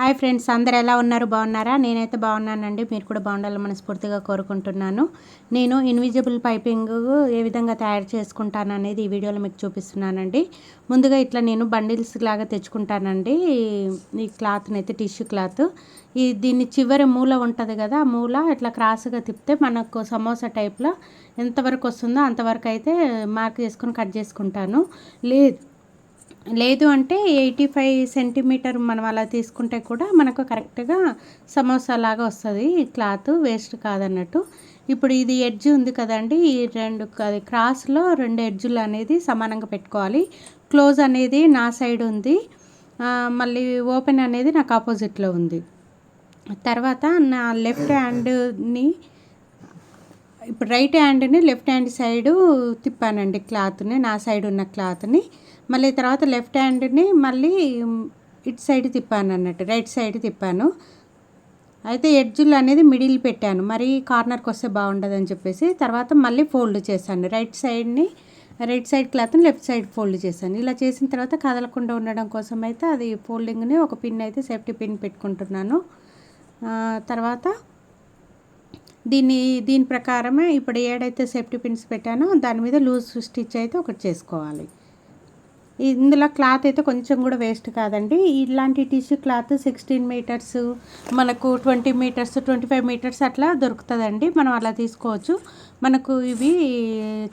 Hi friends అందరు ఎలా ఉన్నారు? బాగున్నారా? నేనైతే బాగున్నానండి. మీరు కూడా బాగుండాలని మనస్ఫూర్తిగా కోరుకుంటున్నాను. నేను ఇన్విజిబుల్ పైపింగ్ ఏ విధంగా తయారు చేసుకుంటాను అనేది ఈ వీడియోలో మీకు చూపిస్తున్నానండి. ముందుగా ఇట్లా నేను బండిల్స్ లాగా తెచ్చుకుంటానండి. ఈ క్లాత్ని అయితే టిష్యూ క్లాత్. ఈ దీన్ని చివరి మూల ఉంటుంది కదా మూల ఇట్లా క్రాస్గా తిప్పితే మనకు సమోసా టైప్లో ఎంతవరకు వస్తుందో అంతవరకు అయితే మార్క్ చేసుకొని కట్ చేసుకుంటాను. లేదు లేదు అంటే ఎయిటీ ఫైవ్ సెంటీమీటర్ మనం అలా తీసుకుంటే కూడా మనకు కరెక్ట్గా సమోసా లాగా వస్తుంది. క్లాత్ వేస్ట్ కాదన్నట్టు. ఇప్పుడు ఇది ఎడ్జ్ ఉంది కదండి ఈ రెండు అది క్రాస్లో రెండు ఎడ్జులు అనేది సమానంగా పెట్టుకోవాలి. క్లోజ్ అనేది నా సైడ్ ఉంది. మళ్ళీ ఓపెన్ అనేది నాకు ఆపోజిట్లో ఉంది. తర్వాత నా లెఫ్ట్ హ్యాండ్ని ఇప్పుడు రైట్ హ్యాండ్ని లెఫ్ట్ హ్యాండ్ సైడు తిప్పానండి క్లాత్ని నా సైడ్ ఉన్న క్లాత్ని. మళ్ళీ తర్వాత లెఫ్ట్ హ్యాండ్ని మళ్ళీ ఇటు సైడ్ తిప్పాను అన్నట్టు రైట్ సైడ్ తిప్పాను. అయితే ఎడ్జులు అనేది మిడిల్ పెట్టాను మరి కార్నర్కి వస్తే బాగుండదని చెప్పేసి తర్వాత మళ్ళీ ఫోల్డ్ చేశాను. రైట్ సైడ్ని రైట్ సైడ్ క్లాత్ని లెఫ్ట్ సైడ్ ఫోల్డ్ చేశాను. ఇలా చేసిన తర్వాత కదలకుండా ఉండడం కోసం అయితే అది ఫోల్డింగ్ని ఒక పిన్ అయితే సేఫ్టీ పిన్ పెట్టుకుంటున్నాను. తర్వాత దీన్ని దీని ప్రకారమే ఇప్పుడు ఏడైతే సేఫ్టీ పిన్స్ పెట్టానో దాని మీద లూజ్ స్టిచ్ అయితే ఒకటి చేసుకోవాలి. ఇందులో క్లాత్ అయితే కొంచెం కూడా వేస్ట్ కాదండి. ఇలాంటి టిష్యూ క్లాత్ సిక్స్టీన్ మీటర్స్ మనకు twenty metres twenty five metres అట్లా దొరుకుతుందండి. మనం అలా తీసుకోవచ్చు. మనకు ఇవి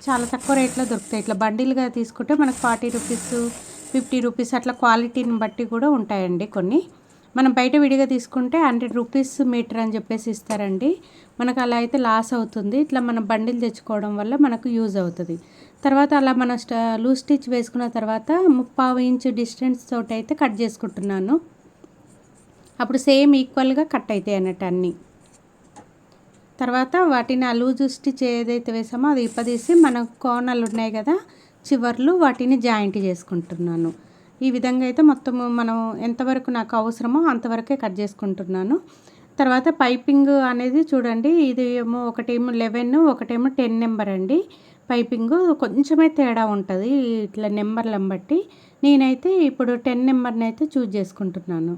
చాలా తక్కువ రేట్లో దొరుకుతాయి. ఇట్లా బండిల్గా తీసుకుంటే మనకు ఫార్టీ రూపీస్ ఫిఫ్టీ రూపీస్ అట్లా క్వాలిటీని బట్టి కూడా ఉంటాయండి కొన్ని. మనం బయట విడిగా తీసుకుంటే హండ్రెడ్ రూపీస్ మీటర్ అని చెప్పేసి ఇస్తారండి. మనకు అలా అయితే లాస్ అవుతుంది. ఇట్లా మనం బండిల్ తెచ్చుకోవడం వల్ల మనకు యూజ్ అవుతుంది. తర్వాత అలా మన లూజ్ స్టిచ్ వేసుకున్న తర్వాత ముప్పావు ఇంచు డిస్టెన్స్ తోటి అయితే కట్ చేసుకుంటున్నాను. అప్పుడు సేమ్ ఈక్వల్గా కట్ అవుతాయి అన్నట్టు అన్నీ. తర్వాత వాటిని ఆ లూజ్ స్టిచ్ ఏదైతే వేసామో అది ఇప్పదీసి మన కోనలు ఉన్నాయి కదా చివర్లు వాటిని జాయింట్ చేసుకుంటున్నాను. ఈ విధంగా అయితే మొత్తము మనం ఎంతవరకు నాకు అవసరమో అంతవరకే కట్ చేసుకుంటున్నాను. తర్వాత పైపింగ్ అనేది చూడండి ఇది ఏమో ఒకటేమో లెవెన్ ఒకటేమో టెన్ నెంబర్ అండి. పైపింగ్ కొంచెమే తేడా ఉంటుంది ఇట్లా నెంబర్లను బట్టి. నేనైతే ఇప్పుడు టెన్ నెంబర్ని అయితే చూజ్ చేసుకుంటున్నాను.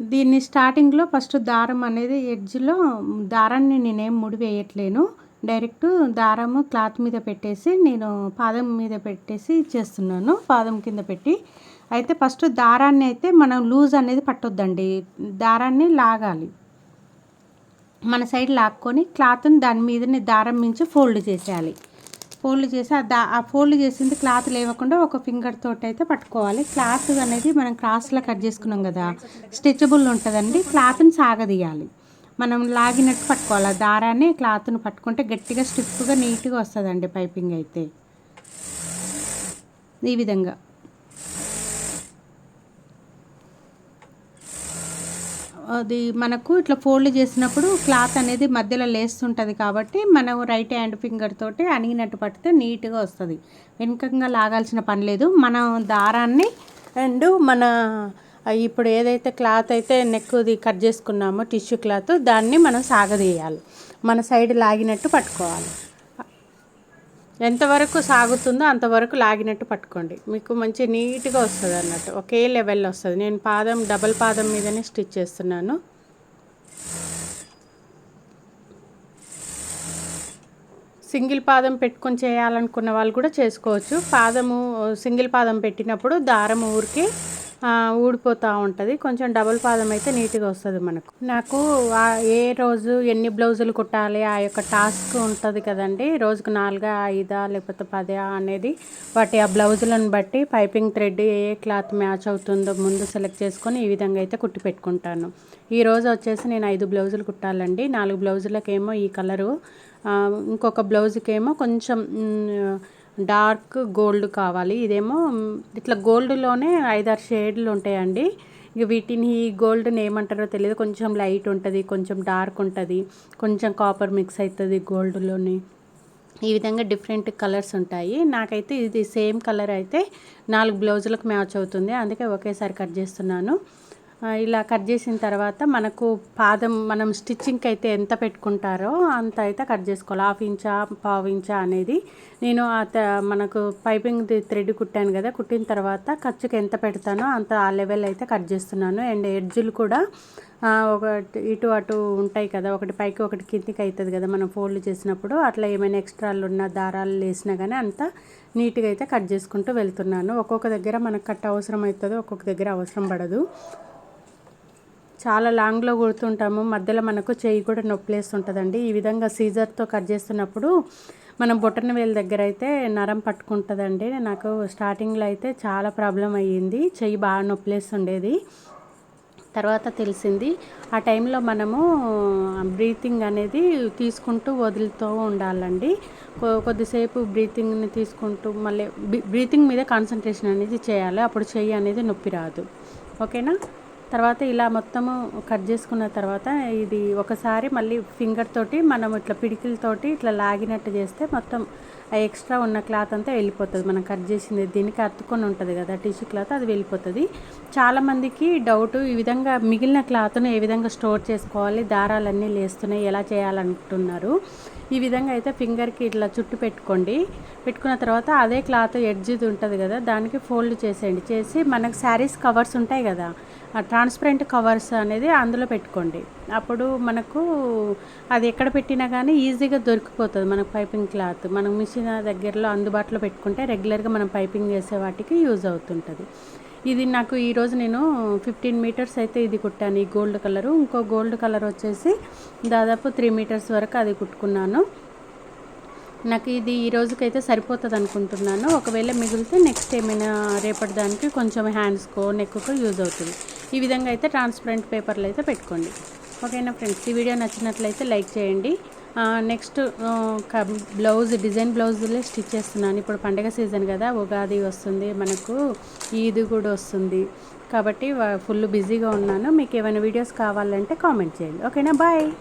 దీన్ని స్టార్టింగ్లో ఫస్ట్ దారం అనేది ఎడ్జ్లో దారాన్ని నేనేం ముడి వేయట్లేను డైరెక్ట్ దారము క్లాత్ మీద పెట్టేసి నేను పాదం మీద పెట్టేసి చేస్తున్నాను పాదం కింద పెట్టి. అయితే ఫస్ట్ దారాన్ని అయితే మనం లూజ్ అనేది పట్టొద్దండి దారాన్ని లాగాలి. మన సైడ్ లాక్కొని క్లాత్ని దాని మీదనే దారం మించి ఫోల్డ్ చేసేయాలి. ఫోల్డ్ చేసి ఆ దా ఆ ఫోల్డ్ చేసింది క్లాత్ లేవకుండా ఒక ఫింగర్ తోటి అయితే పట్టుకోవాలి. క్లాత్ అనేది మనం క్రాస్లో కట్ చేసుకున్నాం కదా స్ట్రెచబుల్ ఉంటుందండి క్లాత్ని సాగదీయాలి. మనం లాగినట్టు పట్టుకోవాలి. ఆ దారాన్ని క్లాత్ను పట్టుకుంటే గట్టిగా స్టిఫ్గా నీట్గా వస్తుందండి పైపింగ్ అయితే. ఈ విధంగా. అది మనకు ఇట్లా ఫోల్డ్ చేసినప్పుడు క్లాత్ అనేది మధ్యలో లేస్తుంటుంది కాబట్టి మనం రైట్ హ్యాండ్ ఫింగర్ తోటి అణిగినట్టు పడితే నీట్గా వస్తుంది. వెనుకంగా లాగాల్సిన పని లేదు. మనం దారాన్ని అండ్ మన ఇప్పుడు ఏదైతే క్లాత్ అయితే నెక్ది కట్ చేసుకున్నామో టిష్యూ క్లాత్ దాన్ని మనం సాగదీయాలి. మన సైడ్ లాగినట్టు పట్టుకోవాలి. ఎంతవరకు సాగుతుందో అంతవరకు లాగినట్టు పట్టుకోండి. మీకు మంచి నీట్గా వస్తుంది అన్నట్టు. ఒకే లెవెల్లో వస్తుంది. నేను పాదం డబల్ పాదం మీదనే స్టిచ్ చేస్తున్నాను. సింగిల్ పాదం పెట్టుకొని చేయాలనుకున్న వాళ్ళు కూడా చేసుకోవచ్చు. పాదము సింగిల్ పాదం పెట్టినప్పుడు దారం ఊరికి ఊడిపోతూ ఉంటుంది. కొంచెం డబుల్ పాదం అయితే నీట్గా వస్తుంది మనకు. నాకు ఏ రోజు ఎన్ని బ్లౌజులు కుట్టాలి ఆ యొక్క టాస్క్ ఉంటుంది కదండి. రోజుకు నాలుగా ఐదా లేకపోతే పదా అనేది వాటి ఆ బ్లౌజులను బట్టి పైపింగ్ థ్రెడ్ ఏ క్లాత్ మ్యాచ్ అవుతుందో ముందు సెలెక్ట్ చేసుకొని ఈ విధంగా అయితే కుట్టి పెట్టుకుంటాను. ఈ రోజు వచ్చేసి నేను ఐదు బ్లౌజులు కుట్టాలండి. నాలుగు బ్లౌజులకేమో ఈ కలరు. ఇంకొక బ్లౌజ్కేమో కొంచెం డార్క్ గోల్డ్ కావాలి. ఇదేమో ఇట్లా గోల్డ్లోనే ఐదారు షేడ్లు ఉంటాయండి. ఇక వీటిని ఈ గోల్డ్ని ఏమంటారో తెలియదు. కొంచెం లైట్ ఉంటుంది కొంచెం డార్క్ ఉంటుంది కొంచెం కాపర్ మిక్స్ అవుతుంది గోల్డ్లోని. ఈ విధంగా డిఫరెంట్ కలర్స్ ఉంటాయి. నాకైతే ఇది సేమ్ కలర్ అయితే నాలుగు బ్లౌజులకు మ్యాచ్ అవుతుంది. అందుకే ఒకేసారి కట్ చేస్తున్నాను. ఇలా కట్ చేసిన తర్వాత మనకు పాదం మనం స్టిచ్చింగ్కి అయితే ఎంత పెట్టుకుంటారో అంత అయితే కట్ చేసుకోవాలి. హాఫ్ ఇంచా పావు ఇంచా అనేది. నేను మనకు పైపింగ్ థ్రెడ్ కుట్టాను కదా కుట్టిన తర్వాత ఖర్చుకి ఎంత పెడతానో అంత ఆ లెవెల్ అయితే కట్ చేస్తున్నాను. అండ్ ఎడ్జులు కూడా ఒక ఇటు అటు ఉంటాయి కదా ఒకటి పైకి ఒకటి కిందికి అవుతుంది కదా మనం ఫోల్డ్ చేసినప్పుడు. అట్లా ఏమైనా ఎక్స్ట్రాలు ఉన్న దారాలు వేసినా కానీ అంతా నీట్గా అయితే కట్ చేసుకుంటూ వెళ్తున్నాను. ఒక్కొక్క దగ్గర మనకు కట్ అవసరం అవుతుంది ఒక్కొక్క దగ్గర అవసరం పడదు. చాలా లాంగ్లో కుడుతుంటాము. మధ్యలో మనకు చెయ్యి కూడా నొప్పిలేస్తుంటుందండి. ఈ విధంగా సీజర్తో కట్ చేస్తున్నప్పుడు మనం బొట్టన వేలు దగ్గర అయితే నరం పట్టుకుంటుందండి. నాకు స్టార్టింగ్లో అయితే చాలా ప్రాబ్లం అయ్యింది. చెయ్యి బాగా నొప్పిలేస్తుండేది. తర్వాత తెలిసింది ఆ టైంలో మనము బ్రీతింగ్ అనేది తీసుకుంటూ వదులుతూ ఉండాలండి. కొద్దిసేపు బ్రీతింగ్ని తీసుకుంటూ మళ్ళీ బ్రీతింగ్ మీద కాన్సన్ట్రేషన్ అనేది చేయాలి. అప్పుడు చెయ్యి అనేది నొప్పి రాదు. ఓకేనా? తర్వాత ఇలా మొత్తము కట్ చేసుకున్న తర్వాత ఇది ఒకసారి మళ్ళీ ఫింగర్ తోటి మనం ఇట్లా పిడికిలతోటి ఇట్లా లాగినట్టు చేస్తే మొత్తం ఆ ఎక్స్ట్రా ఉన్న క్లాత్ అంతా వెళ్ళిపోతుంది. మనం కట్ చేసింది దీనికి అత్తుకొని ఉంటుంది కదా టిష్యూ క్లాత్ అది వెళ్ళిపోతుంది. చాలామందికి డౌట్ ఈ విధంగా మిగిలిన క్లాత్ను ఏ విధంగా స్టోర్ చేసుకోవాలి దారాలన్నీ లేస్తున్నాయి ఎలా చేయాలనుకుంటున్నారు. ఈ విధంగా అయితే ఫింగర్కి ఇట్లా చుట్టు పెట్టుకోండి. పెట్టుకున్న తర్వాత అదే క్లాత్ ఎడ్జిది ఉంటుంది కదా దానికి ఫోల్డ్ చేసేయండి. చేసి మనకు శారీస్ కవర్స్ ఉంటాయి కదా ట్రాన్స్పరెంట్ కవర్స్ అనేది అందులో పెట్టుకోండి. అప్పుడు మనకు అది ఎక్కడ పెట్టినా కానీ ఈజీగా దొరికిపోతుంది మనకు పైపింగ్ క్లాత్. మనం మిషన్ దగ్గరలో అందుబాటులో పెట్టుకుంటే రెగ్యులర్గా మనం పైపింగ్ చేసే వాటికి యూజ్ అవుతుంటుంది. ఇది నాకు ఈరోజు నేను ఫిఫ్టీన్ మీటర్స్ అయితే ఇది కుట్టాను ఈ గోల్డ్ కలరు ఇంకో గోల్డ్ కలర్ వచ్చేసి దాదాపు త్రీ మీటర్స్ వరకు అది కుట్టుకున్నాను. నాకు ఇది ఈ రోజుకైతే సరిపోతుంది అనుకుంటున్నాను. ఒకవేళ మిగిలితే నెక్స్ట్ ఏమైనా రేపటి దానికి కొంచెం హ్యాండ్స్కో నెక్కుకో యూజ్ అవుతుంది. ఈ విధంగా అయితే ట్రాన్స్పరెంట్ పేపర్లు అయితే పెట్టుకోండి. ఓకేనా ఫ్రెండ్స్ ఈ వీడియో నచ్చినట్లయితే లైక్ చేయండి. నెక్స్ట్ బ్లౌజ్ డిజైన్ బ్లౌజులే స్టిచ్ చేస్తున్నాను. ఇప్పుడు పండగ సీజన్ కదా ఉగాది వస్తుంది మనకు ఈద్ కూడా వస్తుంది. కాబట్టి ఫుల్ బిజీగా ఉన్నాను. మీకు ఏమైనా వీడియోస్ కావాలంటే కామెంట్ చేయండి. ఓకేనా బాయ్